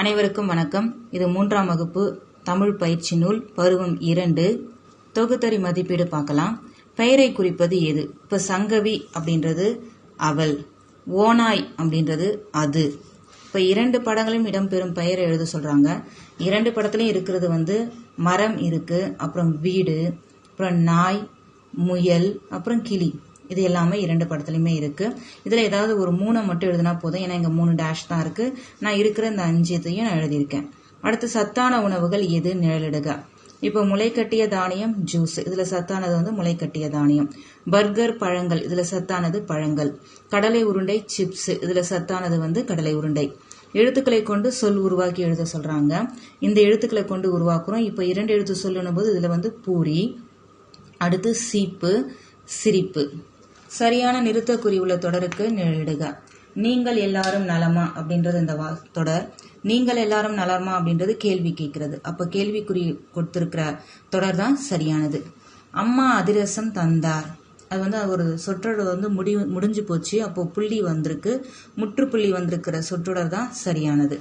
அனைவருக்கும் வணக்கம். இது மூன்றாம் வகுப்பு தமிழ் பயிற்சி நூல் பருவம் இரண்டு. தொகுத்தறி மதிப்பீடு பார்க்கலாம். பெயரை குறிப்பது எது? இப்போ சங்கவி அப்படின்றது அவள். ஓனாய் அப்படின்றது அது. இப்போ இரண்டு படங்களும் இடம்பெறும் பெயரை எழுத சொல்றாங்க. இரண்டு படத்துலையும் இருக்கிறது வந்து மரம் இருக்கு அப்புறம் வீடு அப்புறம் நாய் முயல் அப்புறம் கிளி. இது எல்லாமே இரண்டு படத்துலையுமே இருக்கு. இதுல ஏதாவது ஒரு மூணை மட்டும் எழுதினா போதும். ஏன்னா இங்க மூணு டேஷ் தான் இருக்கு. நான் இருக்கிற இந்த அஞ்சு இதையும் நான் எழுதியிருக்கேன். அடுத்து சத்தான உணவுகள் எது நிழலிடுக. இப்போ முளைக்கட்டிய தானியம் ஜூஸ் இதுல சத்தானது வந்து முளைக்கட்டிய தானியம். பர்கர் பழங்கள். இதுல சத்தானது பழங்கள். கடலை உருண்டை சிப்ஸ் இதுல சத்தானது வந்து கடலை உருண்டை. எழுத்துக்களை கொண்டு சொல் உருவாக்கி எழுத சொல்றாங்க. இந்த எழுத்துக்களை கொண்டு உருவாக்குறோம். இப்போ இரண்டு எழுத்து சொல்லுன்னும் போது இதுல வந்து பூரி அடுத்து சீப்பு சிரிப்பு. சரியான நிறுத்தக்குறி உள்ள தொடருக்கு நிழலிடுக நீங்கள் எல்லாரும் நலமா அப்படின்றது இந்த வா தொடர். நீங்கள் எல்லாரும் நலமா அப்படின்றது கேள்வி கேட்கிறது. அப்போ கேள்விக்குறி கொடுத்துருக்கிற தொடர் தான் சரியானது. அம்மா அதிரசம் தந்தார். அது வந்து ஒரு சொற்றொடர் வந்து முடி முடிஞ்சு போச்சு. அப்போ புள்ளி வந்திருக்கு. முற்றுப்புள்ளி வந்திருக்கிற சொற்றொடர் தான் சரியானது.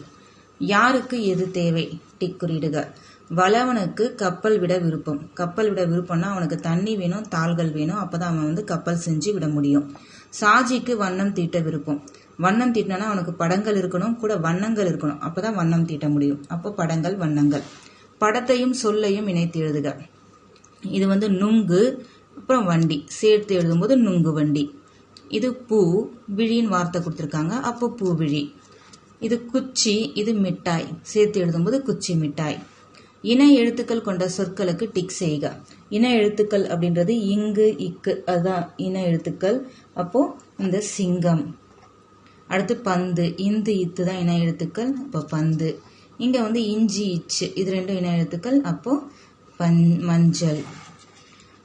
யாருக்கு எது தேவை? டிக் குறியிடுக. வளவனுக்கு கப்பல் விட விருப்பம். கப்பல் விட விருப்பம்னா அவனுக்கு தண்ணி வேணும் தாள்கள் வேணும். அப்பதான் அவன் வந்து கப்பல் செஞ்சு விட முடியும். சாஜிக்கு வண்ணம் தீட்ட விருப்பம். வண்ணம் தீட்டினா அவனுக்கு படங்கள் இருக்கணும் கூட வண்ணங்கள் இருக்கணும். அப்பதான் வண்ணம் தீட்ட முடியும். அப்போ படங்கள் வண்ணங்கள். படத்தையும் சொல்லையும் இணைத்து எழுதுக. இது வந்து நுங்கு அப்புறம் வண்டி. சேர்த்து எழுதும்போது நுங்கு வண்டி. இது பூ விழின்னு வார்த்தை கொடுத்துருக்காங்க. அப்போ பூ விழி. இது குச்சி இது மிட்டாய். சேர்த்து எழுதும்போது குச்சி மிட்டாய். இன எழுத்துக்கள் கொண்ட சொற்களுக்கு டிக் செய்க. இன எழுத்துக்கள் அப்படின்றது இங்கு இக்கு அதுதான் இன எழுத்துக்கள். அப்போ இந்த சிங்கம். அடுத்து பந்து இந்து இத்து தான் இன எழுத்துக்கள். அப்போ பந்து. இங்க வந்து இஞ்சி இச்சு இது ரெண்டும் இன எழுத்துக்கள். அப்போ பன் மஞ்சள்.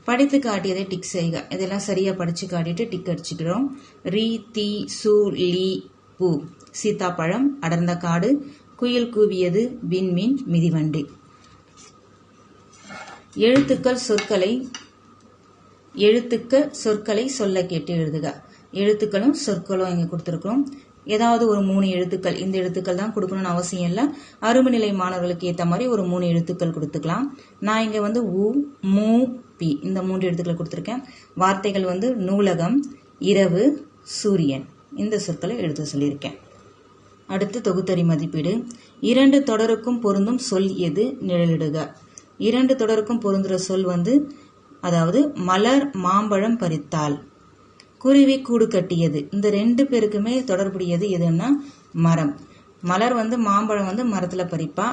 படித்து காட்டியதை டிக் செய்க. இதெல்லாம் சரியா படிச்சு காட்டிட்டு டிக் அடிச்சுக்கிறோம். ரீ தி சு லீ பூ. சீத்தாப்பழம் அடர்ந்த காடு. குயில் கூவியது விண்மீன் மிதிவண்டி. எழுத்துக்கள் சொற்களை எழுத்துக்கள் சொற்களை சொல்ல கேட்டு எழுதுக. எழுத்துக்களும் சொற்களும் இங்க கொடுத்துருக்கோம் ஏதாவது ஒரு மூணு எழுத்துக்கள் இந்த எழுத்துக்கள் தான் கொடுக்கணும்னு அவசியம் இல்லை. அரும்பு நிலை மாணவர்களுக்கு ஏற்ற மாதிரி ஒரு மூணு எழுத்துக்கள் கொடுத்துக்கலாம். நான் இங்க வந்து உ மூ பி இந்த மூன்று எழுத்துக்கள் கொடுத்துருக்கேன். வார்த்தைகள் வந்து நூலகம் இரவு சூரியன். இந்த சொற்களை எழுத சொல்லியிருக்கேன். அடுத்து தொகுத்தறி மதிப்பீடு. இரண்டு தொடருக்கும் பொருந்தும் சொல் எது நிழலிடுக. இரண்டு தொடருக்கும் பொருந்துற சொல் வந்து அதாவது மலர் மாம்பழம் பறித்தாள் குருவி கூடு கட்டியது. இந்த ரெண்டு பேருக்குமே தொடர்புடையது எதுன்னா மரம். மலர் வந்து மாம்பழம் வந்து மரத்துல பறிப்பா.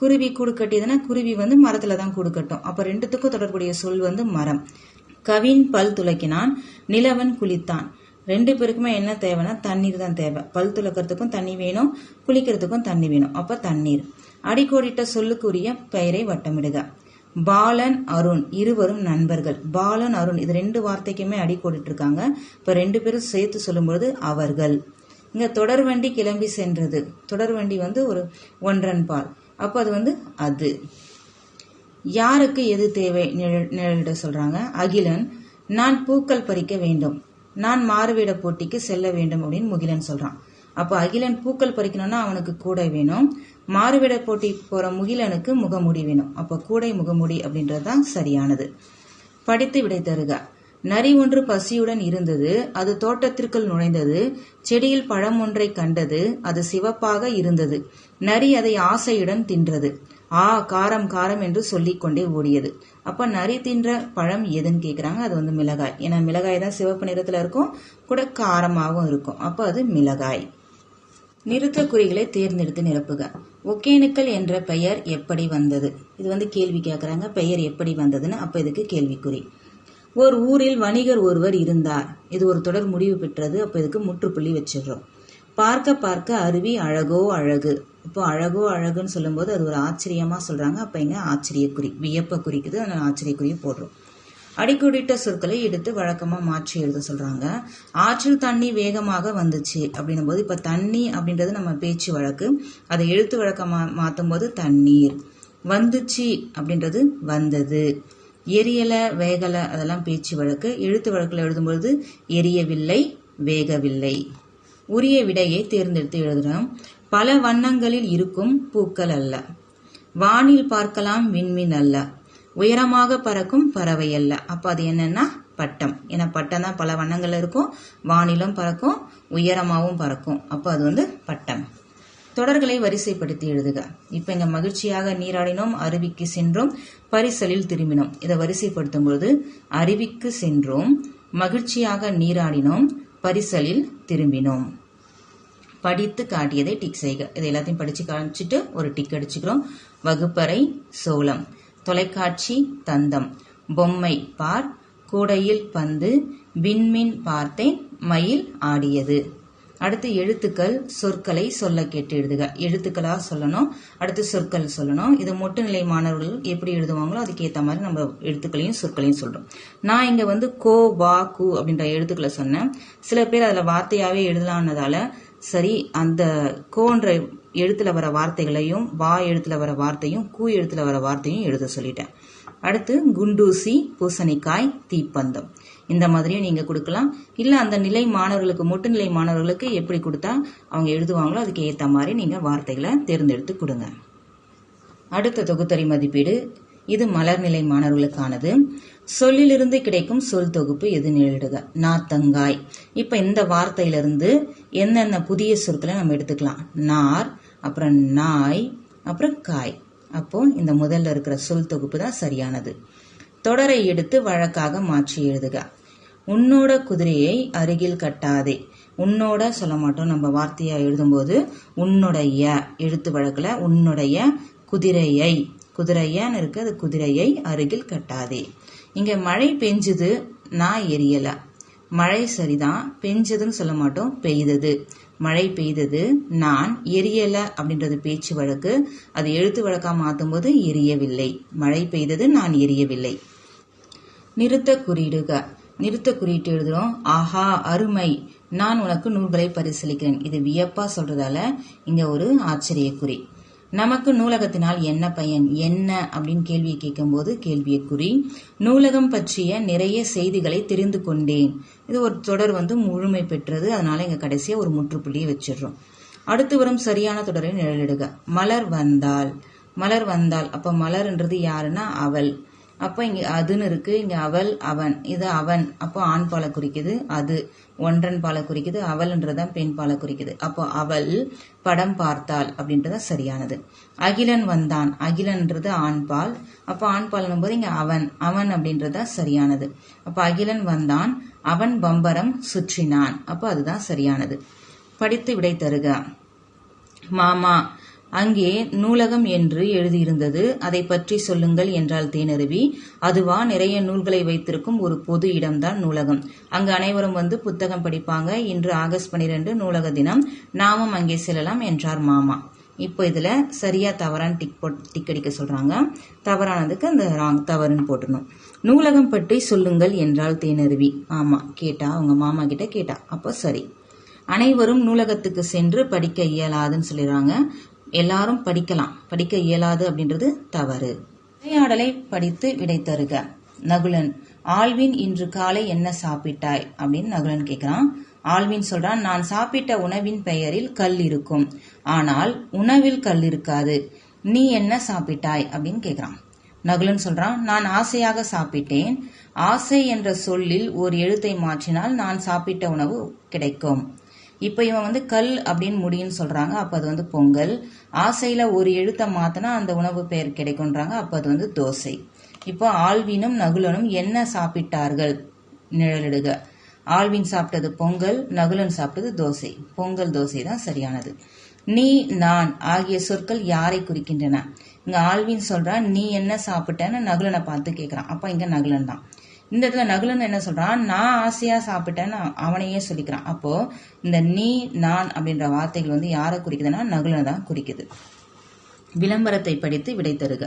குருவி கூடு கட்டியதுன்னா குருவி வந்து மரத்துல தான் கூடு கட்டும். அப்ப ரெண்டுத்துக்கும் தொடர்புடைய சொல் வந்து மரம். கவின் பல் துளக்கினான் நிலவன் குளித்தான். ரெண்டு பேருக்குமே என்ன தேவைன்னா தண்ணீர் தான் தேவை. பல் துளக்கிறதுக்கும் தண்ணி வேணும் குளிக்கிறதுக்கும் தண்ணி வேணும். அப்ப தண்ணீர். அடிக்கோடிட்ட சொல்லுக்குரிய பெயரை வட்டமிடுக. பாலன் அருண் இருவரும் நண்பர்கள். பாலன் அருண் இது ரெண்டு வார்த்தைக்குமே அடிக்கோடிட்டு இருக்காங்க இப்போ ரெண்டு பேரும் சேர்த்து சொல்லும்பொழுது அவர்கள். இங்க தொடர்வண்டி கிளம்பி சென்றது. தொடர்வண்டி வந்து ஒரு ஒன்றன் பால். அப்போ அது வந்து அது. யாருக்கு எது தேவை நிழல் நிழலிட சொல்றாங்க. அகிலன் நான் பூக்கள் பறிக்க வேண்டும். நான் மாறுவேட போட்டிக்கு செல்ல வேண்டும் அப்படின்னு முகிலன் சொல்றான். அப்போ அகிலன் பூக்கள் பறிக்கணும்னா அவனுக்கு கூடை வேணும். மாறுவிட போட்டி போற முகிலனுக்கு முகமுடி வேணும். அப்போ கூடை முகமுடி அப்படின்றது தான் சரியானது. படித்து விடை தருக. நரி ஒன்று பசியுடன் இருந்தது. அது தோட்டத்திற்குள் நுழைந்தது. செடியில் பழம் ஒன்றை கண்டது. அது சிவப்பாக இருந்தது. நரி அதை ஆசையுடன் தின்றது. ஆ காரம் காரம் என்று சொல்லிக்கொண்டே ஓடியது. அப்ப நரி தின்ற பழம் எதுன்னு கேக்குறாங்க? அது வந்து மிளகாய். ஏன்னா மிளகாய் தான் சிவப்பு நிறத்துல இருக்கும். கூட காரமாகவும் இருக்கும். அப்ப அது மிளகாய். நிறுத்த குறிகளை தேர்ந்தெடுத்து நிரப்புக. ஒகேனுக்கல் என்ற பெயர் எப்படி வந்தது? இது வந்து கேள்வி கேட்குறாங்க பெயர் எப்படி வந்ததுன்னு அப்போ இதுக்கு கேள்விக்குறி. ஒரு ஊரில் வணிகர் ஒருவர் இருந்தார். இது ஒரு தொடர் முடிவு பெற்றது. அப்போ இதுக்கு முற்றுப்புள்ளி வச்சிடுறோம். பார்க்க பார்க்க அருவி அழகோ அழகு. இப்போ அழகோ அழகுன்னு சொல்லும்போது அது ஒரு ஆச்சரியமாக சொல்கிறாங்க அப்போ இங்க ஆச்சரியக்குறி. வியப்ப குறிக்குது அந்த ஆச்சரியக்குறியை போடுறோம். அடிக்குடிட்ட சொற்களை எடுத்து வழக்கமாக மாற்றி எழுத சொல்கிறாங்க ஆற்றில் தண்ணி வேகமாக வந்துச்சு அப்படின்னும் போது இப்போ தண்ணி அப்படின்றது நம்ம பேச்சு வழக்கு. அதை எழுத்து வழக்கமாக மாற்றும் போது தண்ணீர். வந்துச்சு அப்படின்றது வந்தது. எரியலை வேகலை அதெல்லாம் பேச்சு வழக்கு. எழுத்து வழக்கில் எழுதும்பொழுது எரியவில்லை வேகவில்லை. உரிய விடையை தேர்ந்தெடுத்து எழுதுகிறோம் பல வண்ணங்களில் இருக்கும் பூக்கள் அல்ல. வானில் பார்க்கலாம் விண்மீன் அல்ல. உயரமாக பறக்கும் பறவை அல்ல. அப்ப அது என்னன்னா பட்டம். ஏன்னா பட்டம் தான் பல வண்ணங்கள் இருக்கும். வானிலும் பறக்கும் உயரமாகவும் பறக்கும். அப்போ அது வந்து பட்டம். தொடர்களை வரிசைப்படுத்தி எழுதுக. இப்ப இங்க மகிழ்ச்சியாக நீராடினோம் அருவிக்கு சென்றோம் பரிசலில் திரும்பினோம். இதை வரிசைப்படுத்தும் பொழுது அருவிக்கு சென்றோம் மகிழ்ச்சியாக நீராடினோம் பரிசலில் திரும்பினோம். படித்து காட்டியதை டிக் செய்க. இது எல்லாத்தையும் படிச்சு காமிச்சிட்டு ஒரு டிக் அடிச்சுக்கிறோம். வகுப்பறை சோளம். தொலைக்காட்சி தந்தம். பொம்மை பார் கூடையில் பந்து விண்மீன் பார்த்தேன் மயில் ஆடியது. அடுத்து எழுத்துக்கள் சொற்களை சொல்ல கேட்டு எழுதுக எழுத்துக்களா சொல்லணும் அடுத்து சொற்கள் சொல்லணும். இது மொட்டு நிலை மாணவர்கள் எப்படி எழுதுவாங்களோ அதுக்கேற்ற மாதிரி நம்ம எழுத்துக்களையும் சொற்களையும் சொல்றோம். நான் இங்க வந்து கோ வா கு அப்படின்ற எழுத்துக்களை சொன்னேன். சில பேர் அதுல வார்த்தையாவே எழுதலான்னதால சரி அந்த கோன்ற எழுத்துல வர வார்த்தைகளையும் வா எழுத்துல வர வார்த்தையும் கூ எழுத்துல வர வார்த்தையும் எழுத சொல்லிட்டேன். அடுத்து குண்டூசி பூசணிக்காய் தீப்பந்தம். இந்த மாதிரியும் நீங்க கொடுக்கலாம். இல்ல அந்த நிலை மாணவர்களுக்கு மொட்டு நிலை மாணவர்களுக்கு எப்படி கொடுத்தா அவங்க எழுதுவாங்களோ அதுக்கு ஏத்த மாதிரி நீங்க வார்த்தைகளை தேர்ந்தெடுத்து கொடுங்க. அடுத்த தொகுத்தறி மதிப்பீடு. இது மலர்நிலை மாணவர்களுக்கானது. சொல்லிலிருந்து கிடைக்கும் சொல் தொகுப்பு எது எழுதுக? நாத்தங்காய் இப்ப இந்த வார்த்தையிலிருந்து என்னென்ன புதிய சொற்களை நம்ம எடுத்துக்கலாம்? நார் அப்புறம் நாய் அப்புறம் காய். அப்போ இந்த முதல்ல இருக்கிற சொல் தொகுப்பு தான் சரியானது. தொடரை எடுத்து வழக்காக மாற்றி எழுதுக. உன்னோட குதிரையை அருகில் கட்டாதே. உன்னோட சொல்ல மாட்டோம். நம்ம வார்த்தையா எழுதும்போது உன்னுடைய எழுத்து வழக்கில் உன்னுடைய குதிரையை. குதிரையான்னு இருக்கு. அது குதிரையை அருகில் கட்டாதே. இங்க மழை பெஞ்சுது நான் எரியல. மழை சரிதான். பெஞ்சதுன்னு சொல்ல மாட்டோம். பெய்தது. மழை பெய்தது நான் எரியல அப்படின்றது பேச்சு வழக்கு. அது எழுத்து வழக்கா மாற்றும் போது எரியவில்லை. மழை பெய்தது நான் எரியவில்லை. நிறுத்த குறியிடுக. நிறுத்த குறியீட்டு எழுதுறோம் ஆஹா அருமை. நான் உனக்கு நூல்களை பரிசீலிக்கிறேன் இது வியப்பா சொல்றதால இங்க ஒரு ஆச்சரிய குறி நமக்கு நூலகத்தினால் என்ன பயன் என்ன அப்படின்னு கேள்வியை கேட்கும்போது கேள்வியை குறி. நூலகம் பற்றிய நிறைய செய்திகளை தெரிந்து கொண்டேன். இது ஒரு தொடர் வந்து முழுமை பெற்றது. அதனால இங்க கடைசியா ஒரு முற்றுப்புள்ளியை வச்சிடுறோம். அடுத்து வரும் சரியான தொடரை நிழலிடுக. மலர் வந்தால் மலர் வந்தால் அப்ப மலர்ன்றது யாருன்னா அவள். அப்போ இங்கே அதுன்னு இருக்குது இங்கே அவள் அவன். இது அவன். அப்போ ஆண் பாலை குறிக்குது. அது. ஒன்றன் பாலை குறிக்குது. அவள்ன்றதான் பெண் பாலை குறிக்குது. அப்போ அவள் படம் பார்த்தாள் அப்படின்றத சரியானது. அகிலன் வந்தான். அகிலன்றது ஆண் பால். அப்போ ஆண் பால்னும் போது இங்கே அவன் அவன் அப்படின்றத சரியானது. அப்போ அகிலன் வந்தான். அவன் பம்பரம் சுற்றினான். அப்போ அதுதான் சரியானது. படித்து விடை தருக. மாமா அங்கே நூலகம் என்று எழுதியிருந்தது. அதை பற்றி சொல்லுங்கள் என்றால் தேனருவி. அதுவா நிறைய நூல்களை வைத்திருக்கும் ஒரு பொது இடம்தான் நூலகம். அங்கு அனைவரும் வந்து புத்தகம் படிப்பாங்க. இன்று ஆகஸ்ட் பனிரெண்டு நூலக தினம். நாமும் அங்கே செல்லலாம் என்றார் மாமா. இப்போ இதுல சரியா தவறான்னு டிக் போட் டிக் அடிக்க சொல்றாங்க. தவறானதுக்கு அந்த ராங் தவறுன்னு போட்டுடணும். நூலகம் பற்றி சொல்லுங்கள் என்றால் தேனருவி. ஆமா கேட்டா அவங்க மாமா கிட்ட கேட்டா. அப்போ சரி. அனைவரும் நூலகத்துக்கு சென்று படிக்க இயலாதுன்னு சொல்லிடுறாங்க. எல்லாரும் படிக்கலாம். படிக்க இயலாது அப்படின்றது தவறு. உரையாடலை படித்து விடை தருக. நகுலன் ஆல்வின் இன்று காலை என்ன சாப்பிட்டாய்? அப்படின்னு நகுலன் கேட்கிறான் ஆல்வின் சொல்றான் நான் சாப்பிட்ட உணவின் பெயரில் கல் இருக்கும். ஆனால் உணவில் கல் இருக்காது. நீ என்ன சாப்பிட்டாய்? அப்படின்னு கேட்கிறான் நகுலன் சொல்றான் நான் ஆசையாக சாப்பிட்டேன். ஆசை என்ற சொல்லில் ஒரு எழுத்தை மாற்றினால் நான் சாப்பிட்ட உணவு கிடைக்கும். இப்போ இவன் வந்து கல் அப்படின்னு முடின்னு சொல்றாங்க அப்போ அது வந்து பொங்கல். ஆசையில ஒரு எழுத்தை மாத்தினா அந்த உணவு பெயர் கிடைக்கும்ன்றாங்க அப்போ அது வந்து தோசை. இப்போ ஆல்வினும் நகுலனும் என்ன சாப்பிட்டார்கள்? நிழலிடுக. ஆல்வின் சாப்பிட்டது பொங்கல் நகுலன் சாப்பிட்டது தோசை. பொங்கல் தோசை தான் சரியானது. நீ நான் ஆகிய சொற்கள் யாரை குறிக்கின்றன? இங்க ஆல்வின் சொல்றான் நீ என்ன சாப்பிட்டன்னு நகுலனை பார்த்து கேட்கறான் அப்ப இங்க நகுலன் தான். இந்த இடத்துல நகுலன் என்ன சொல்றான்? நான் ஆசையா சாப்பிட்டேன்னு அவனையே சொல்லிக்கிறான். அப்போ இந்த நீ நான் அப்படின்ற வார்த்தைகள் வந்து யாரை குறிக்குதுன்னா நகுலனை தான் குறிக்குது. விளம்பரத்தை படித்து விடை தருக.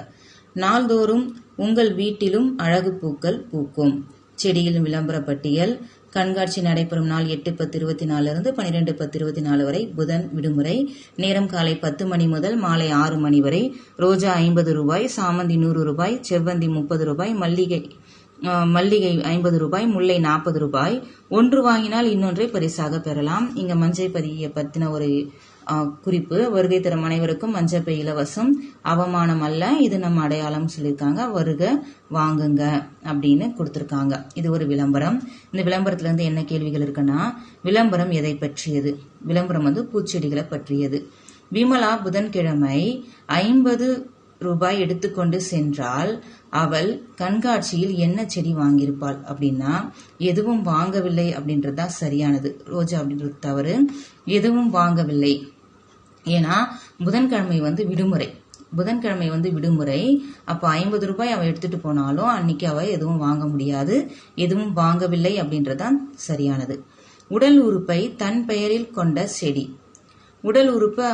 நாள்தோறும் உங்கள் வீட்டிலும் அழகு பூக்கள் பூக்கும். செடியிலும் விளம்பர பட்டியல். கண்காட்சி நடைபெறும் நாள் எட்டு பத்து இருபத்தி நாலுல இருந்து பன்னிரெண்டு பத்து இருபத்தி நாலு வரை புதன் விடுமுறை. நேரம் காலை பத்து மணி முதல் மாலை ஆறு மணி வரை. ரோஜா ஐம்பது ரூபாய் சாமந்தி நூறு ரூபாய் செவ்வந்தி முப்பது ரூபாய் மல்லிகை மல்லிகை ஐம்பது ரூபாய் முல்லை நாற்பது ரூபாய். ஒன்று வாங்கினால் இன்னொன்றை பரிசாக பெறலாம். இங்க மஞ்சள் பதியை பத்தின ஒரு குறிப்பு. வருகை தரும் அனைவருக்கும் மஞ்சப்பை இலவசம். அவமானம் அல்ல. இது நம்ம அடையாளம் சொல்லியிருக்காங்க. வருக வாங்குங்க அப்படின்னு கொடுத்துருக்காங்க. இது ஒரு விளம்பரம். இந்த விளம்பரத்துல இருந்து என்ன கேள்விகள் இருக்குன்னா விளம்பரம் எதை பற்றியது? விளம்பரம் வந்து பூச்செடிகளை பற்றியது. விமலா புதன்கிழமை ஐம்பது ரூபாய் எடுத்துக்கொண்டு சென்றால் அவள் கண்காட்சியில் என்ன செடி வாங்கியிருப்பாள் அப்படின்னா எதுவும் வாங்கவில்லை அப்படின்றது தான் சரியானது. ரோஜா அப்படின்றது தவறு. எதுவும் வாங்கவில்லை. ஏன்னா புதன்கிழமை வந்து விடுமுறை. புதன்கிழமை வந்து விடுமுறை. அப்போ ஐம்பது ரூபாய் அவள் எடுத்துட்டு போனாலும் அன்னைக்கு அவள் எதுவும் வாங்க முடியாது. எதுவும் வாங்கவில்லை அப்படின்றதுதான் சரியானது. உடல் உறுப்பை தன் பெயரில் கொண்ட செடி. உடல் உறுப்பு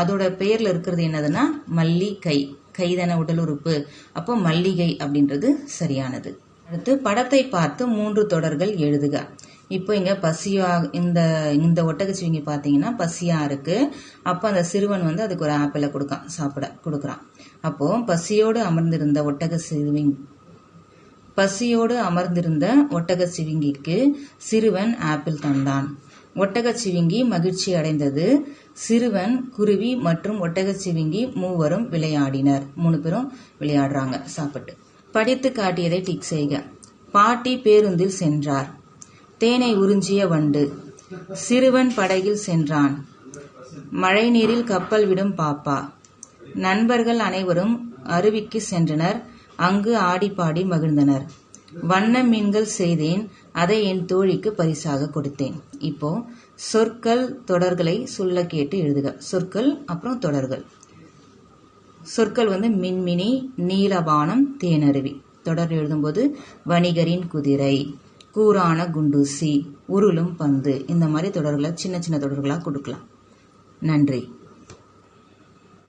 அதோட பெயரில் இருக்கிறது என்னதுன்னா மல்லிகை கைதான உடல் உறுப்பு அப்போ மல்லிகை அப்படின்றது சரியானது. அடுத்து படத்தை பார்த்து மூன்று தொடர்கள் எழுதுக. இப்போ இங்கே பசியா இந்த இந்த ஒட்டகச்சிவிங்கி பார்த்தீங்கன்னா பசியாக இருக்குது அப்போ அந்த சிறுவன் வந்து அதுக்கு ஒரு ஆப்பிளை கொடுக்கான் சாப்பிட கொடுக்குறான். அப்போ பசியோடு அமர்ந்திருந்த ஒட்டக சிறுவிங் பசியோடு அமர்ந்திருந்த ஒட்டக சிவிங்கிக்கு சிறுவன் ஆப்பிள் தந்தான். ஒட்டகச் சிவிங்கி மகிழ்ச்சி அடைந்தது. சிறுவன் குருவி மற்றும் ஒட்டகச் சிவிங்கி மூவரும் விளையாடினர். மூணு பேரும் விளையாடுறாங்க. சாப்பிட்டு. படித்து காட்டியதை டிக் செய்க. பாட்டி பேருந்தில் சென்றார். தேனை உறிஞ்சிய வண்டு. சிறுவன் படகில் சென்றான். மழைநீரில் கப்பல் விடும் பாப்பா. நண்பர்கள் அனைவரும் அருவிக்கு சென்றனர். அங்கு ஆடி பாடி மகிழ்ந்தனர். வண்ண மீன்கள் செய்தேன். அதை என் தோழிக்கு பரிசாக கொடுத்தேன். இப்போ சொற்கள் தொடர்களை சொல்ல கேட்டு எழுதுக. சொற்கள் அப்புறம் தொடர்கள். சொற்கள் வந்து மின்மினி நீலவானம் தேனருவி. தொடர் எழுதும்போது வணிகரின் குதிரை கூரான குண்டூசி உருளும் பந்து இந்த மாதிரி தொடர்களை சின்ன சின்ன தொடர்களாக கொடுக்கலாம். நன்றி.